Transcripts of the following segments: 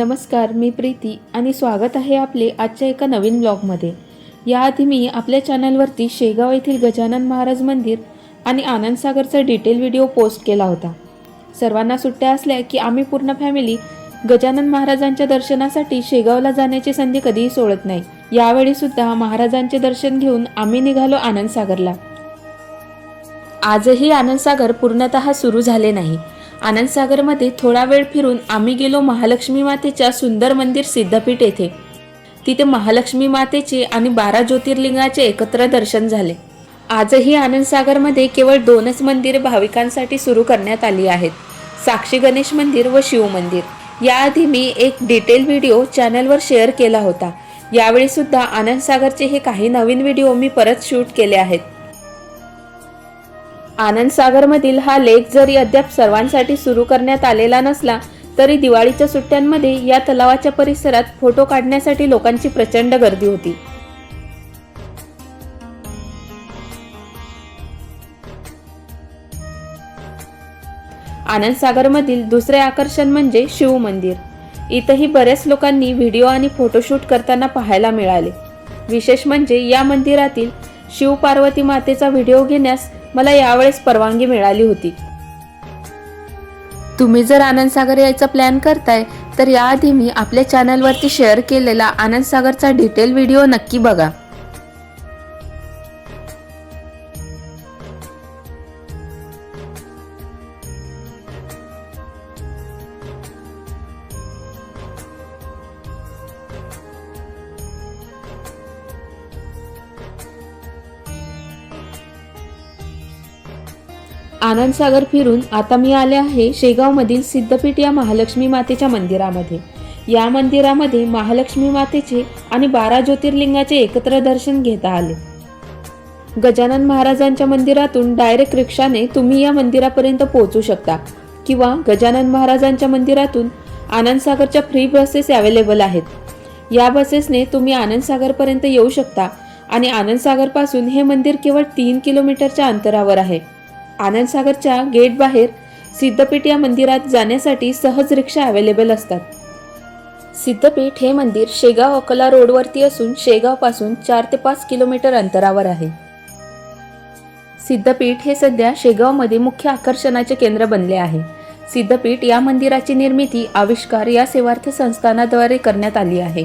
नमस्कार मी प्रीती आणि स्वागत आहे आपले आजच्या एका नवीन ब्लॉगमध्ये. याआधी मी आपल्या चॅनलवरती शेगाव येथील गजानन महाराज मंदिर आणि आनंदसागरचा डिटेल व्हिडिओ पोस्ट केला होता. सर्वांना सुट्ट्या असल्या की आम्ही पूर्ण फॅमिली गजानन महाराजांच्या दर्शनासाठी शेगावला जाण्याची संधी कधीही सोडत नाही. यावेळी सुद्धा महाराजांचे दर्शन घेऊन आम्ही निघालो आनंदसागरला आजही आनंदसागर पूर्णतः सुरू झाले नाही. आनंदसागरमध्ये थोडा वेळ फिरून आम्ही गेलो महालक्ष्मी मातेच्या सुंदर मंदिर सिद्धपीठ येथे. तिथे महालक्ष्मी मातेचे आणि बारा ज्योतिर्लिंगाचे एकत्र दर्शन झाले. आजही आनंदसागरमध्ये केवळ दोनच मंदिरे भाविकांसाठी सुरू करण्यात आली आहेत. साक्षी गणेश मंदिर व शिव मंदिर. याआधी मी एक डिटेल व्हिडिओ चॅनलवर शेअर केला होता. यावेळी सुद्धा आनंदसागरचे हे काही नवीन व्हिडिओ मी परत शूट केले आहेत. आनंद सागरमधील हा लेक जरी अद्याप सर्वांसाठी सुरू करण्यात आलेला नसला तरी दिवाळीच्या सुट्ट्यांमध्ये या तलावाच्या परिसरात फोटो काढण्यासाठी लोकांची प्रचंड गर्दी होती. आनंदसागरमधील दुसरे आकर्षण म्हणजे शिव मंदिर. इथंही बऱ्याच लोकांनी व्हिडिओ आणि फोटोशूट करताना पाहायला मिळाले. विशेष म्हणजे या मंदिरातील शिव पार्वती मातेचा व्हिडिओ घेण्यास मला यावेळेस परवानगी मिळाली होती. तुम्ही जर आनंद सागर यायचा प्लॅन करताय तर याआधी मी आपल्या चॅनलवरती शेअर केलेला आनंद सागरचा डिटेल व्हिडिओ नक्की बघा. आनंदसागर फिरून आता मी आले आहे शेगावमधील सिद्धपीठ या महालक्ष्मी मातेच्या मंदिरामध्ये. या मंदिरामध्ये महालक्ष्मी मातेचे आणि बारा ज्योतिर्लिंगाचे एकत्र दर्शन घेता आले. गजानन महाराजांच्या मंदिरातून डायरेक्ट रिक्षाने तुम्ही या मंदिरापर्यंत पोहोचू शकता किंवा गजानन महाराजांच्या मंदिरातून आनंदसागरच्या फ्री बसेस अवेलेबल आहेत. या बसेसने तुम्ही आनंदसागरपर्यंत येऊ शकता आणि आनंदसागरपासून हे मंदिर केवळ तीन किलोमीटरच्या अंतरावर आहे. आनंदसागरच्या गेट बाहेर सिद्धपीठ या मंदिरात जाण्यासाठी सहज रिक्षा अवेलेबल असतात. सिद्धपीठ हे मंदिर शेगाव अकोला रोडवरती असून शेगावपासून चार ते पाच किलोमीटर अंतरावर आहे. सिद्धपीठ हे सध्या शेगावमध्ये मुख्य आकर्षणाचे केंद्र बनले आहे. सिद्धपीठ या मंदिराची निर्मिती आविष्कार या सेवार्थ संस्थानाद्वारे करण्यात आली आहे.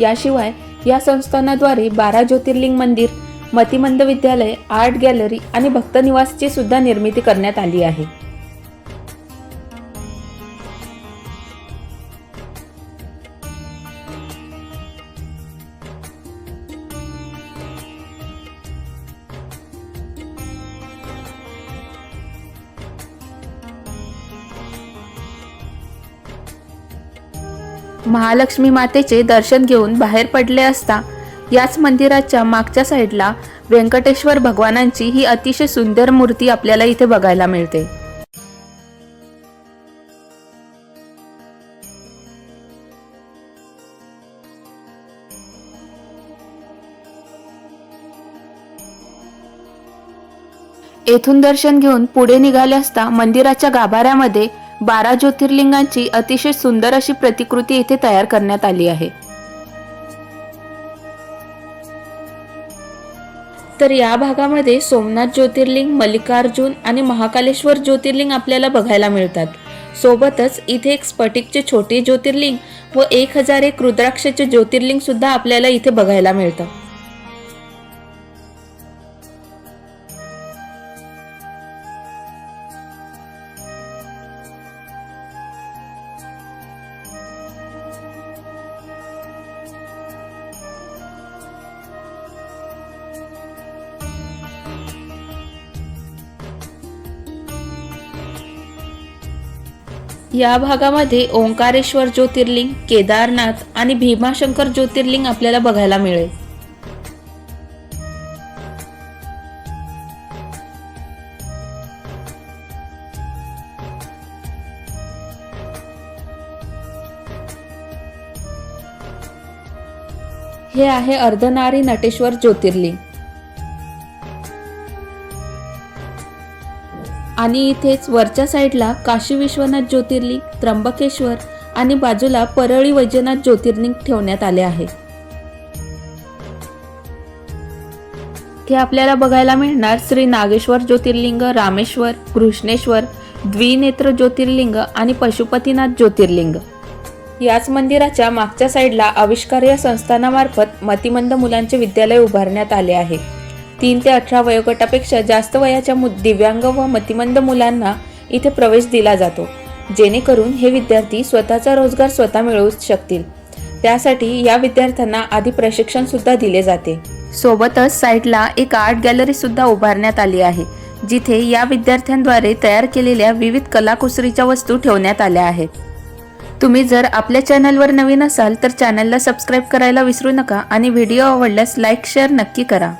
याशिवाय या संस्थानाद्वारे बारा ज्योतिर्लिंग मंदिर मतिमंद विद्यालय आर्ट गॅलरी आणि भक्तनिवासची सुद्धा निर्मिती करण्यात आली आहे. महालक्ष्मी मातेचे दर्शन घेऊन बाहेर पडले असता याच मंदिराच्या मागच्या साईडला व्यंकटेश्वर भगवानांची ही अतिशय सुंदर मूर्ती आपल्याला इथे बघायला मिळते. येथून दर्शन घेऊन पुढे निघाले असता मंदिराच्या गाभाऱ्यामध्ये बारा ज्योतिर्लिंगांची अतिशय सुंदर अशी प्रतिकृती इथे तयार करण्यात आली आहे. तर या भागामध्ये सोमनाथ ज्योतिर्लिंग मल्लिकार्जुन आणि महाकालेश्वर ज्योतिर्लिंग आपल्याला बघायला मिळतात. सोबतच इथे एक स्फटिकचे छोटे ज्योतिर्लिंग व एक हजार एक रुद्राक्षचे ज्योतिर्लिंग सुद्धा आपल्याला इथे बघायला मिळतं. या भागामध्ये ओंकारेश्वर ज्योतिर्लिंग केदारनाथ आणि भीमाशंकर ज्योतिर्लिंग आपल्याला बघायला मिळेल. हे आहे अर्धनारी नटेश्वर ज्योतिर्लिंग. आणि इथेच वरच्या साईडला काशी विश्वनाथ ज्योतिर्लिंग त्र्यंबकेश्वर आणि बाजूला परळी वैजनाथ ज्योतिर्लिंग ठेवण्यात आले आहे. ते आपल्याला बघायला मिळणार श्री नागेश्वर ज्योतिर्लिंग रामेश्वर कृष्णेश्वर द्विनेत्र ज्योतिर्लिंग आणि पशुपतीनाथ ज्योतिर्लिंग. याच मंदिराच्या मागच्या साईडला आविष्कार्य संस्थानामार्फत मतिमंद मुलांचे विद्यालय उभारण्यात आले आहे. तीन ते अठरा वयोगटापेक्षा जास्त वयाच्या मु दिव्यांग व मतिमंद मुलांना इथे प्रवेश दिला जातो जेणेकरून हे विद्यार्थी स्वतःचा रोजगार स्वतः मिळवू शकतील. त्यासाठी या विद्यार्थ्यांना आधी प्रशिक्षण सुद्धा दिले जाते. सोबतच साईडला एक आर्ट गॅलरी सुद्धा उभारण्यात आली आहे जिथे या विद्यार्थ्यांद्वारे तयार केलेल्या विविध कलाकुसरीच्या वस्तू ठेवण्यात आल्या आहेत. तुम्ही जर आपल्या चॅनलवर नवीन असाल तर चॅनलला सबस्क्राईब करायला विसरू नका आणि व्हिडिओ आवडल्यास लाईक शेअर नक्की करा.